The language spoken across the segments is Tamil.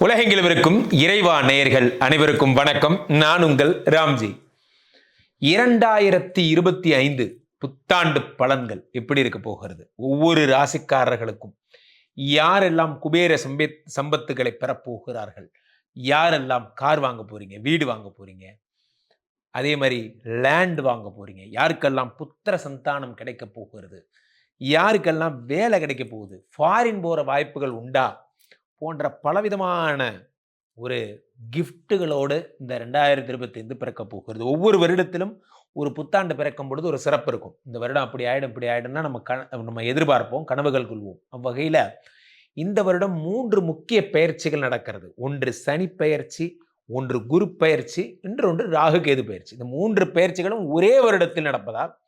உலகெங்கிலும் இருக்கும் இறைவா நேயர்கள் அனைவருக்கும் வணக்கம். நான் உங்கள் ராம்ஜி. இரண்டாயிரத்தி இருபத்தி ஐந்து புத்தாண்டு பலன்கள் எப்படி இருக்க போகிறது? ஒவ்வொரு ராசிக்காரர்களுக்கும் யாரெல்லாம் குபேர சம்பே சம்பத்துகளை பெறப்போகிறார்கள்? யாரெல்லாம் கார் வாங்க போறீங்க? வீடு வாங்க போறீங்க? அதே மாதிரி லேண்ட் வாங்க போறீங்க. யாருக்கெல்லாம் புத்திர சந்தானம் கிடைக்க போகிறது? யாருக்கெல்லாம் வேலை கிடைக்க போகுது? ஃபாரின் போகிற வாய்ப்புகள் உண்டா? போன்ற பலவிதமான ஒரு கிஃப்ட்டுகளோடு இந்த ரெண்டாயிரத்தி இருபத்தைந்து பிறக்க போகிறது. ஒவ்வொரு வருடத்திலும் ஒரு புத்தாண்டு பிறக்கும் பொழுது ஒரு சிறப்பு இருக்கும். இந்த வருடம் அப்படி ஆயிடும் இப்படி ஆகிடும்னா நம்ம கண நம்ம எதிர்பார்ப்போம் கனவுகள் கொள்வோம். அவ்வகையில் இந்த வருடம் மூன்று முக்கிய பயிற்சிகள் நடக்கிறது. ஒன்று சனி பயிற்சி ஒன்று குரு பயிற்சி ஒன்று ராகு கேது பயிற்சி. இந்த மூன்று பயிற்சிகளும் ஒரே வருடத்தில் நடப்பதால்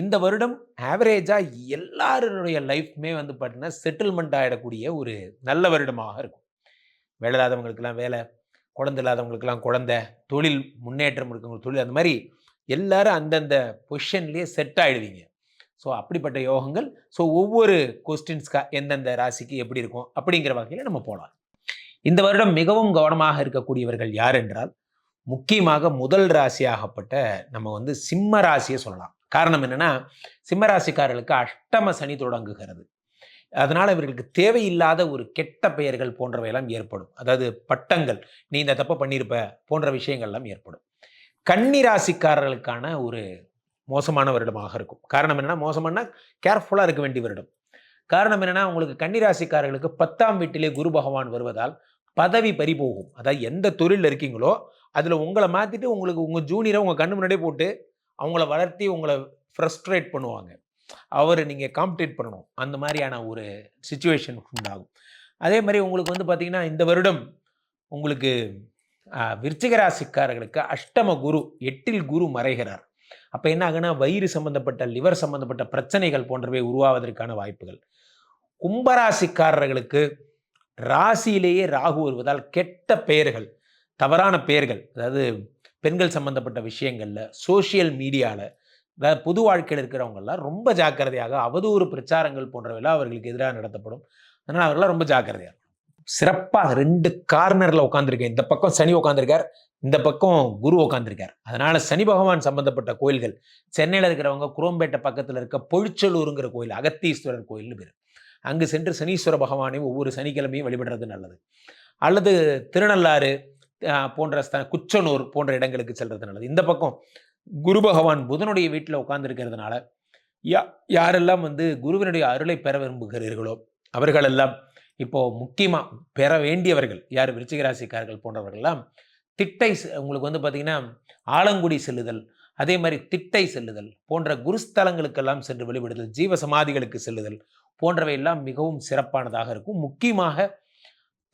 இந்த வருடம் ஆவரேஜாக எல்லாருடைய லைஃப்மே வந்து பார்த்தீங்கன்னா செட்டில்மெண்ட் ஆகிடக்கூடிய ஒரு நல்ல வருடமாக இருக்கும். வேலை இல்லாதவங்களுக்கெல்லாம் வேலை குழந்தை இல்லாதவங்களுக்கெல்லாம் குழந்தை தொழில் முன்னேற்றம் இருக்கவங்க தொழில் அந்த மாதிரி எல்லாரும் அந்தந்த பொசிஷன்லேயே செட் ஆகிடுவீங்க ஸோ அப்படிப்பட்ட யோகங்கள். ஸோ ஒவ்வொரு கொஸ்டின்ஸ்க்கா எந்தெந்த ராசிக்கு எப்படி இருக்கும் அப்படிங்கிற வகையில் நம்ம போகலாம் இந்த வருடம் மிகவும் கவனமாக இருக்கக்கூடியவர்கள் யார் என்றால் முக்கியமாக முதல் ராசியாகப்பட்ட நம்ம வந்து சிம்ம ராசியை சொல்லலாம். காரணம் என்னென்னா சிம்ம ராசிக்காரர்களுக்கு அஷ்டம சனி தொடங்குகிறது. அதனால் இவர்களுக்கு தேவையில்லாத ஒரு கெட்ட பெயர்கள் போன்றவையெல்லாம் ஏற்படும். அதாவது பட்டங்கள் நீ இந்த தப்பை பண்ணியிருப்ப போன்ற விஷயங்கள்லாம் ஏற்படும். கன்னி ராசிக்காரர்களுக்கான ஒரு மோசமான வருடமாக இருக்கும். காரணம் என்னென்னா மோசமானா கேர்ஃபுல்லாக இருக்க வேண்டிய வருடம். காரணம் என்னென்னா உங்களுக்கு கன்னி ராசிக்காரர்களுக்கு பத்தாம் வீட்டிலே குரு பகவான் வருவதால் பதவி பறிபோகும் அதாவது எந்த தொழிலில் இருக்கீங்களோ அதில் உங்களை மாற்றிட்டு உங்களுக்கு உங்கள் ஜூனியரை உங்கள் கண்ணு முன்னாடியே போட்டு அவங்கள வளர்த்தி உங்களை ஃப்ரஸ்ட்ரேட் பண்ணுவாங்க. அவர் நீங்கள் காம்படேட் பண்ணணும். அந்த மாதிரியான ஒரு சுச்சுவேஷன் உண்டாகும். அதே மாதிரி உங்களுக்கு வந்து பார்த்திங்கன்னா இந்த வருடம் உங்களுக்கு விருச்சிகராசிக்காரர்களுக்கு விருச்சிக ராசிக்காரர்களுக்கு அஷ்டம குரு எட்டில் குரு மறைகிறார். அப்போ என்ன ஆகுனா வயிறு சம்பந்தப்பட்ட லிவர் சம்பந்தப்பட்ட பிரச்சனைகள் போன்றவை உருவாவதற்கான வாய்ப்புகள். கும்பராசிக்காரர்களுக்கு ராசியிலேயே ராகு வருவதால் கெட்ட பெயர்கள் தவறான பெயர்கள் அதாவது பெண்கள் சம்பந்தப்பட்ட விஷயங்களில் சோஷியல் மீடியாவில் அதாவது பொது வாழ்க்கையில் இருக்கிறவங்கெல்லாம் ரொம்ப ஜாக்கிரதையாக அவதூறு பிரச்சாரங்கள் போன்றவையெல்லாம் அவர்களுக்கு எதிராக நடத்தப்படும். அதனால் அவர்களாம் ரொம்ப ஜாக்கிரதையாக சிறப்பாக ரெண்டு கார்னரில் உட்காந்துருக்கேன் இந்த பக்கம் சனி உட்காந்துருக்கார் இந்த பக்கம் குரு உட்காந்துருக்கார் அதனால் சனி பகவான் சம்பந்தப்பட்ட கோயில்கள் சென்னையில் இருக்கிறவங்க குரோம்பேட்டை பக்கத்தில் இருக்க பொழிச்சலூருங்கிற கோயில் அகத்தீஸ்வரர் கோயில்னு பேர். அங்கு சென்று சனீஸ்வர பகவானையும் ஒவ்வொரு சனிக்கிழமையும் வழிபடுறது நல்லது. அல்லது திருநள்ளாறு போன்ற ஸ்த குச்சனூர் போன்ற இடங்களுக்கு செல்றது நல்லது. இந்த பக்கம் குரு பகவான் புதனுடைய வீட்டில் உட்கார்ந்துருக்கிறதுனால யா யாரெல்லாம் வந்து குருவினுடைய அருளை பெற விரும்புகிறீர்களோ அவர்களெல்லாம் இப்போது முக்கியமாக பெற வேண்டியவர்கள் யார் விருச்சிகராசிக்காரர்கள் போன்றவர்கள்லாம் திட்டை செ- உங்களுக்கு வந்து பார்த்திங்கன்னா ஆலங்குடி செல்லுதல் அதே மாதிரி திட்டை செல்லுதல் போன்ற குருஸ்தலங்களுக்கெல்லாம் சென்று வழிபடுதல் ஜீவ சமாதிகளுக்கு செல்லுதல் போன்றவை எல்லாம் மிகவும் சிறப்பானதாக இருக்கும். முக்கியமாக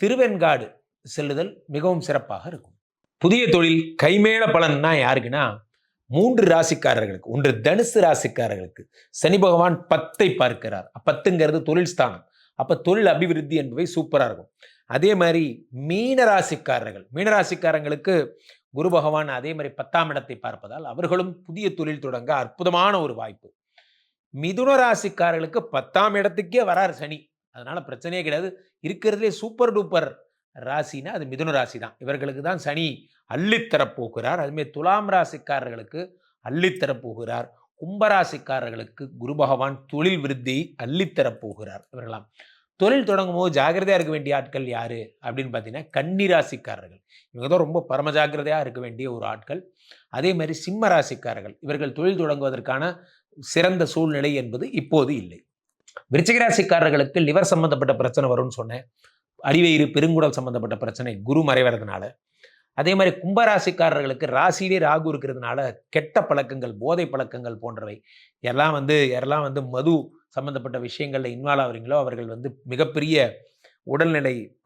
திருவெண்காடு செல்லுதல் மிகவும் சிறப்பாக இருக்கும். புதிய தொழில் கைமேல பலன்னா யாருக்குன்னா மூன்று ராசிக்காரர்களுக்கு ஒன்று தனுசு ராசிக்காரர்களுக்கு. சனி பகவான் பத்தை பார்க்கிறார். பத்துங்கிறது தொழில் ஸ்தானம். அப்போ தொழில் அபிவிருத்தி என்பவை சூப்பராக இருக்கும். அதே மாதிரி மீன ராசிக்காரர்கள் மீன ராசிக்காரங்களுக்கு குரு பகவான் அதே மாதிரி பத்தாம் இடத்தை பார்ப்பதால் அவர்களும் புதிய தொழில் தொடங்க அற்புதமான ஒரு வாய்ப்பு. மிதுன ராசிக்காரர்களுக்கு பத்தாம் இடத்துக்கே வரார் சனி. அதனால பிரச்சனையே கிடையாது. இருக்கிறதுலே சூப்பர் டூப்பர் ராசினா அது மிதுன ராசி தான் இவர்களுக்கு தான் சனி அள்ளித்தரப்போகிறார் போகிறார் துலாம் ராசிக்காரர்களுக்கு அள்ளித்தரப் போகிறார் கும்பராசிக்காரர்களுக்கு குரு பகவான் தொழில் விருத்தி அள்ளித்தரப் போகிறார் இவர்களாம். தொழில் தொடங்கும் போது ஜாகிரதையாக இருக்க வேண்டிய ஆட்கள் யார்? அப்படின்னு பார்த்தீங்கன்னா கன்னி ராசிக்காரர்கள். இவங்க தான் ரொம்ப பரம ஜாகிரதையாக இருக்க வேண்டிய ஒரு ஆட்கள். அதே மாதிரி சிம்ம ராசிக்காரர்கள். இவர்கள் தொழில் தொடங்குவதற்கான சிறந்த சூழ்நிலை என்பது இப்போது இல்லை. விருச்சிகராசிக்காரர்களுக்கு லிவர் சம்பந்தப்பட்ட பிரச்சனை வரும்னு சொன்னேன். அடிவயிறு பெருங்குடல் சம்பந்தப்பட்ட பிரச்சனை குரு மறைவறதுனால அதே மாதிரி கும்பராசிக்காரர்களுக்கு ராசியிலே ராகு இருக்கிறதுனால கெட்ட பழக்கங்கள் போதை பழக்கங்கள் போன்றவை. எல்லாம் வந்து யாரெல்லாம் வந்து மது சம்பந்தப்பட்ட விஷயங்களில் இன்வால்வ் ஆகுறீங்களோ அவர்கள் வந்து மிகப்பெரிய உடல்நிலை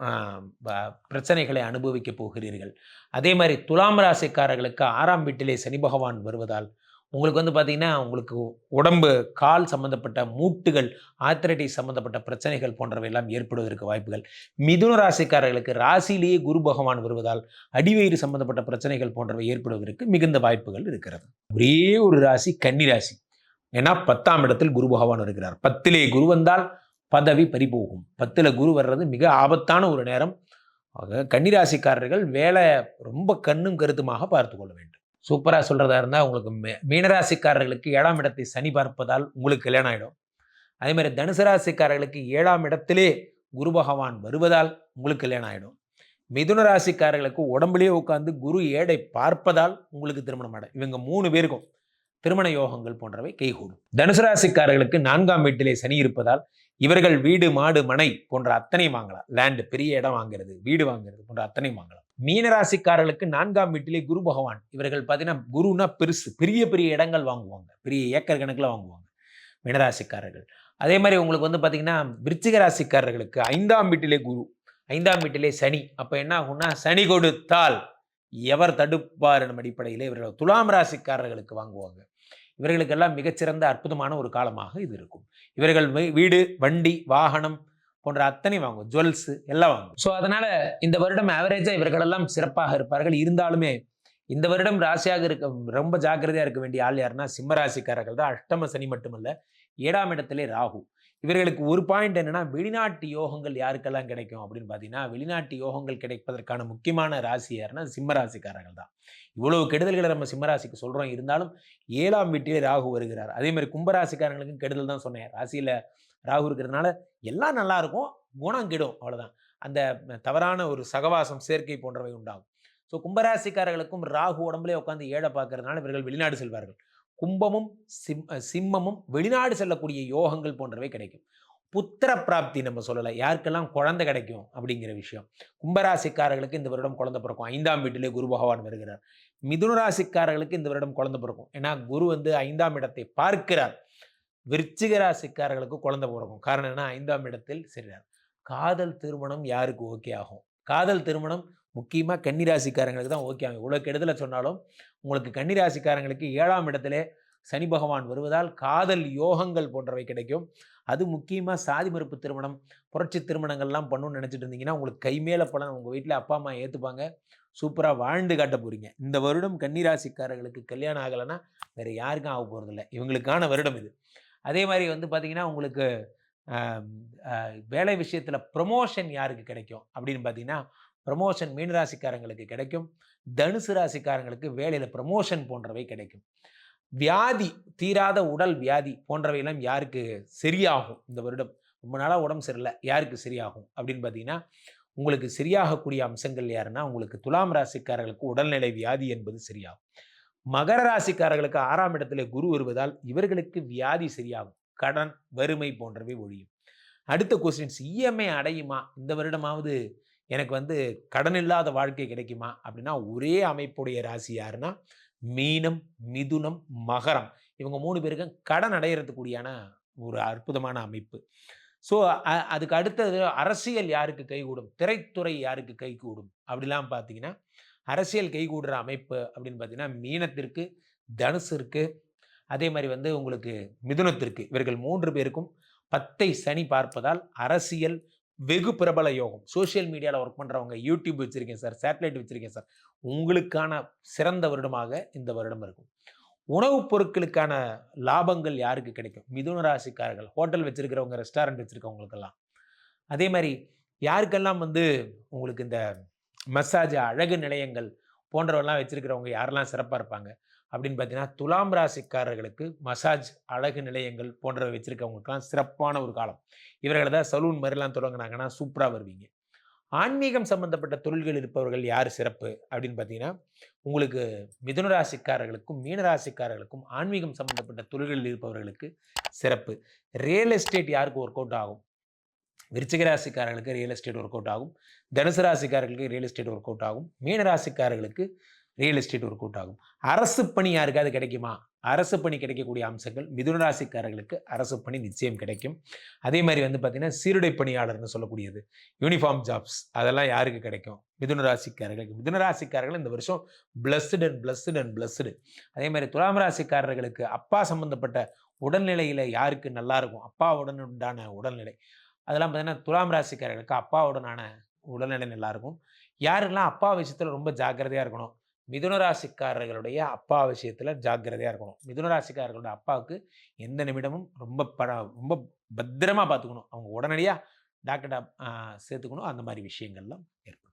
ப- பிரச்சனைகளை அனுபவிக்க போகிறீர்கள். அதே மாதிரி துலாம் ராசிக்காரர்களுக்கு ஆறாம் வீட்டிலே சனி பகவான் வருவதால் உங்களுக்கு வந்து பார்த்திங்கன்னா உங்களுக்கு உடம்பு கால் சம்பந்தப்பட்ட மூட்டுகள் ஆத்திரட்டிஸ் சம்பந்தப்பட்ட பிரச்சனைகள் போன்றவை எல்லாம் ஏற்படுவதற்கு வாய்ப்புகள். மிதுன ராசிக்காரர்களுக்கு ராசியிலேயே குரு பகவான் வருவதால் அடிவயிறு சம்பந்தப்பட்ட பிரச்சனைகள் போன்றவை ஏற்படுவதற்கு மிகுந்த வாய்ப்புகள் இருக்கிறது. ஒரே ஒரு ராசி கன்னி ராசி. ஏன்னா பத்தாம் இடத்தில் குரு பகவான் இருக்கிறார் பத்திலே குரு வந்தால் பதவி பறிபோகும். பத்தில் குரு வர்றது மிக ஆபத்தான ஒரு நேரம். ஆக கன்னிராசிக்காரர்கள் வேலை ரொம்ப கண்ணும் கருத்துமாக பார்த்து கொள்ள வேண்டும். சூப்பராக சொல்கிறதா இருந்தால் உங்களுக்கு மே மீனராசிக்காரர்களுக்கு ஏழாம் இடத்தை சனி பார்ப்பதால் உங்களுக்கு கல்யாணம் ஆகிடும் அதேமாதிரி தனுசு ராசிக்காரர்களுக்கு ஏழாம் இடத்திலே குரு பகவான் வருவதால் உங்களுக்கு கல்யாணம் ஆகிடும் மிதுன ராசிக்காரர்களுக்கு உடம்புலேயே உட்காந்து குரு ஏடை பார்ப்பதால் உங்களுக்கு திருமணம் ஆடும் இவங்க மூணு பேருக்கும் திருமண யோகங்கள் போன்றவை கைகூடும். தனுசு ராசிக்காரர்களுக்கு நான்காம் வீட்டிலே சனி இருப்பதால் இவர்கள் வீடு மாடு மனை போன்ற அத்தனை வாங்கலாம். லேண்டு பெரிய இடம் வாங்குறது வீடு வாங்குறது போன்ற அத்தனை வாங்கலாம். மீனராசிக்காரர்களுக்கு நான்காம் வீட்டிலே குரு பகவான். இவர்கள் பார்த்தீங்கன்னா குருனா பெருசு. பெரிய பெரிய இடங்கள் வாங்குவாங்க. பெரிய ஏக்கர் கணக்கில் வாங்குவாங்க மீனராசிக்காரர்கள். அதே மாதிரி உங்களுக்கு வந்து பார்த்தீங்கன்னா விருச்சிக ராசிக்காரர்களுக்கு ஐந்தாம் வீட்டிலே குரு ஐந்தாம் வீட்டிலே சனி. அப்போ என்ன ஆகும்னா சனி கொடுத்தால் எவர் தடுப்பார் எனும் அடிப்படையில் இவர்கள் துலாம் ராசிக்காரர்களுக்கு வாங்குவாங்க. இவர்களுக்கெல்லாம் மிகச்சிறந்த அற்புதமான ஒரு காலமாக இது இருக்கும். இவர்கள் வீடு வண்டி வாகனம் போன்ற அத்தனை வாங்கும் ஜுவல்ஸ் எல்லாம் வாங்குவோம். ஸோ அதனால இந்த வருடம் ஆவரேஜா இவர்களெல்லாம் சிறப்பாக இருப்பார்கள். இருந்தாலுமே இந்த வருடம் ராசியாக இருக்க ரொம்ப ஜாக்கிரதையாக இருக்க வேண்டிய ஆள் யாருன்னா சிம்மராசிக்காரர்கள் தான். அஷ்டம சனி மட்டுமல்ல ஏழாம் இடத்திலே ராகு. இவர்களுக்கு ஒரு பாயிண்ட் என்னென்னா வெளிநாட்டு யோகங்கள் யாருக்கெல்லாம் கிடைக்கும் அப்படின்னு பார்த்தீங்கன்னா வெளிநாட்டு யோகங்கள் கிடைப்பதற்கான முக்கியமான ராசி யாருன்னா சிம்மராசிக்காரர்கள் தான். இவ்வளவு கெடுதல்களை நம்ம சிம்மராசிக்கு சொல்கிறோம் இருந்தாலும் ஏழாம் வீட்டிலே ராகு வருகிறார். அதே மாதிரி கும்பராசிக்காரங்களுக்கும் கெடுதல் தான் சொன்னேன். ராசியில் ராகு இருக்கிறதுனால எல்லாம் நல்லா இருக்கும். குணம் கெடும். அவ்வளோதான் அந்த தவறான ஒரு சகவாசம் சேர்க்கை போன்றவை உண்டாகும். ஸோ கும்பராசிக்காரர்களுக்கும் ராகு உடம்புலே உட்காந்து ஏழை பார்க்கறதுனால இவர்கள் வெளிநாடு செல்வார்கள். கும்பமும் சிம் சிம்மமும் வெளிநாடு செல்லக்கூடிய யோகங்கள் போன்றவை கிடைக்கும். புத்திர பிராப்தி நம்ம சொல்லலை. யாருக்கெல்லாம் குழந்தை கிடைக்கும் அப்படிங்கிற விஷயம். கும்பராசிக்காரர்களுக்கு இந்த வருடம் குழந்தை பிறக்கும். ஐந்தாம் வீட்டிலே குரு பகவான் வருகிறார். மிதுன ராசிக்காரர்களுக்கு இந்த வருடம் குழந்தை பிறக்கும். ஏன்னா குரு வந்து ஐந்தாம் இடத்தை பார்க்கிறார். விருச்சிக ராசிக்காரர்களுக்கு குழந்தை பிறக்கும். காரணம் என்ன? ஐந்தாம் இடத்தில் சரியார் காதல் திருமணம் யாருக்கு ஓகே ஆகும்? காதல் திருமணம் முக்கியமாக கன்னிராசிக்காரங்களுக்கு தான் ஓகே ஆகும். இவ்வளோ கெடுதலை சொன்னாலும் உங்களுக்கு கன்னிராசிக்காரங்களுக்கு ஏழாம் இடத்திலே சனி பகவான் வருவதால் காதல் யோகங்கள் போன்றவை கிடைக்கும். அது முக்கியமாக சாதி மறுப்பு திருமணம் புரட்சி திருமணங்கள்லாம் பண்ணணும்னு நினச்சிட்டு இருந்தீங்கன்னா உங்களுக்கு கைமேல பலன் உங்கள் வீட்டில் அப்பா அம்மா ஏற்றுப்பாங்க சூப்பராக வாழ்ந்து காட்ட போகிறீங்க இந்த வருடம் கன்னிராசிக்காரர்களுக்கு கல்யாணம் ஆகலைன்னா வேறு யாருக்கும் ஆக போகிறதில்ல இவங்களுக்கான வருடம் இது. அதே மாதிரி வந்து பார்த்தீங்கன்னா உங்களுக்கு வேலை விஷயத்தில் ப்ரமோஷன் யாருக்கு கிடைக்கும்? அப்படின்னு பார்த்தீங்கன்னா ப்ரமோஷன் மீனராசிக்காரங்களுக்கு கிடைக்கும். தனுசு ராசிக்காரங்களுக்கு வேலையில் ப்ரமோஷன் போன்றவை கிடைக்கும். வியாதி தீராத உடல் வியாதி போன்றவையெல்லாம் யாருக்கு சரியாகும் இந்த வருடம்? ரொம்ப நாளாக உடம்பு சரியில்லை யாருக்கு சரியாகும்? அப்படின்னு பார்த்தீங்கன்னா உங்களுக்கு சரியாகக்கூடிய அம்சங்கள் யாருன்னா உங்களுக்கு துலாம் ராசிக்காரர்களுக்கு உடல்நிலை வியாதி என்பது சரியாகும். மகர ராசிக்காரர்களுக்கு ஆறாம் இடத்துல குரு வருவதால் இவர்களுக்கு வியாதி சரியாகும். கடன் வறுமை போன்றவை ஒழியும். அடுத்த கொஸ்டின்ஸ் இஎம்ஐ அடையுமா? இந்த வருடமாவது எனக்கு வந்து கடன் இல்லாத வாழ்க்கை கிடைக்குமா? அப்படின்னா ஒரே அமைப்புடைய ராசி யாருன்னா மீனம் மிதுனம் மகரம். இவங்க மூணு பேருக்கும் கடன் அடையிறதுக்குடியான ஒரு அற்புதமான அமைப்பு. ஸோ அதுக்கு அடுத்தது அரசியல் யாருக்கு கைகூடும்? திரைத்துறை யாருக்கு கைகூடும்? அப்படிலாம் பார்த்தீங்கன்னா அரசியல் கைகூடுற அமைப்பு அப்படின்னு பார்த்தீங்கன்னா மீனத்திற்கு தனுசிற்கு அதே மாதிரி வந்து உங்களுக்கு மிதுனத்திற்கு இவர்கள் மூன்று பேருக்கும் பத்தை சனி பார்ப்பதால் அரசியல் வெகு பிரபல யோகம். சோஷியல் மீடியாவில் ஒர்க் பண்ணுறவங்க யூடியூப் வச்சுருக்கேன் சார் சேட்டலைட் வச்சுருக்கேன் சார் உங்களுக்கான சிறந்த வருடமாக இந்த வருடம் இருக்கும். உணவுப் பொருட்களுக்கான லாபங்கள் யாருக்கு கிடைக்கும்? மிதுன ராசிக்காரர்கள் ஹோட்டல் வச்சுருக்கிறவங்க ரெஸ்டாரண்ட் வச்சுருக்கவங்களுக்கெல்லாம். அதே மாதிரி யாருக்கெல்லாம் வந்து உங்களுக்கு இந்த மசாஜ் அழகு நிலையங்கள் போன்றவெல்லாம் வச்சுருக்கிறவங்க யாரெல்லாம் சிறப்பாக இருப்பாங்க? அப்படின்னு பார்த்தீங்கன்னா துலாம் ராசிக்காரர்களுக்கு மசாஜ் அழகு நிலையங்கள் போன்றவை வச்சுருக்கவங்களுக்குலாம் சிறப்பான ஒரு காலம். இவர்களை தான் சலூன் மாதிரிலாம் தொடங்கினாங்கன்னா சூப்பராக வருவீங்க. ஆன்மீகம் சம்பந்தப்பட்ட தொழில்கள் இருப்பவர்கள் யார் சிறப்பு? அப்படின்னு பார்த்தீங்கன்னா உங்களுக்கு மிதுன ராசிக்காரர்களுக்கும் மீன ராசிக்காரர்களுக்கும் ஆன்மீகம் சம்பந்தப்பட்ட தொழில்களில் இருப்பவர்களுக்கு சிறப்பு. ரியல் எஸ்டேட் யாருக்கு ஒர்க் அவுட் ஆகும்? விருச்சிக ராசிக்காரர்களுக்கு ரியல் எஸ்டேட் ஒர்க் அவுட் ஆகும். தனுசு ராசிக்காரர்களுக்கு ரியல் எஸ்டேட் ஒர்க் அவுட் ஆகும். மீன ராசிக்காரர்களுக்கு ரியல் எஸ்டேட் ஒரு கூட்டாகும் அரசு பணி யாருக்காவது கிடைக்குமா? அரசு பணி கிடைக்கக்கூடிய அம்சங்கள் மிதுனராசிக்காரர்களுக்கு அரசு பணி நிச்சயம் கிடைக்கும். அதே மாதிரி வந்து பார்த்திங்கன்னா சீருடை பணியாளர்னு சொல்லக்கூடியது. யூனிஃபார்ம் ஜாப்ஸ் அதெல்லாம் யாருக்கு கிடைக்கும்? மிதுன மிதுனராசிக்காரர்கள் இந்த வருஷம் blessed and blessed and blessed அதே மாதிரி துலாம் ராசிக்காரர்களுக்கு அப்பா சம்மந்தப்பட்ட உடல்நிலையில் யாருக்கு நல்லா இருக்கும்? அப்பாவுடன் உண்டான உடல்நிலை. அதெல்லாம் பார்த்திங்கன்னா துலாம் ராசிக்காரர்களுக்கு அப்பாவுடனான உடல்நிலை நல்லாயிருக்கும் இருக்கும். அப்பா விஷயத்தில் ரொம்ப ஜாக்கிரதையாக இருக்கணும். மிதுன ராசிக்காரர்களுடைய அப்பா விஷயத்தில் ஜாக்கிரதையாக இருக்கணும். மிதுன ராசிக்காரர்களோட அப்பாவுக்கு எந்த நிமிடமும் ரொம்ப ப ரொம்ப பத்திரமா பார்த்துக்கணும் அவங்க உடனடியாக டாக்டர் சேர்த்துக்கணும். அந்த மாதிரி விஷயங்கள்லாம் ஏற்படும்.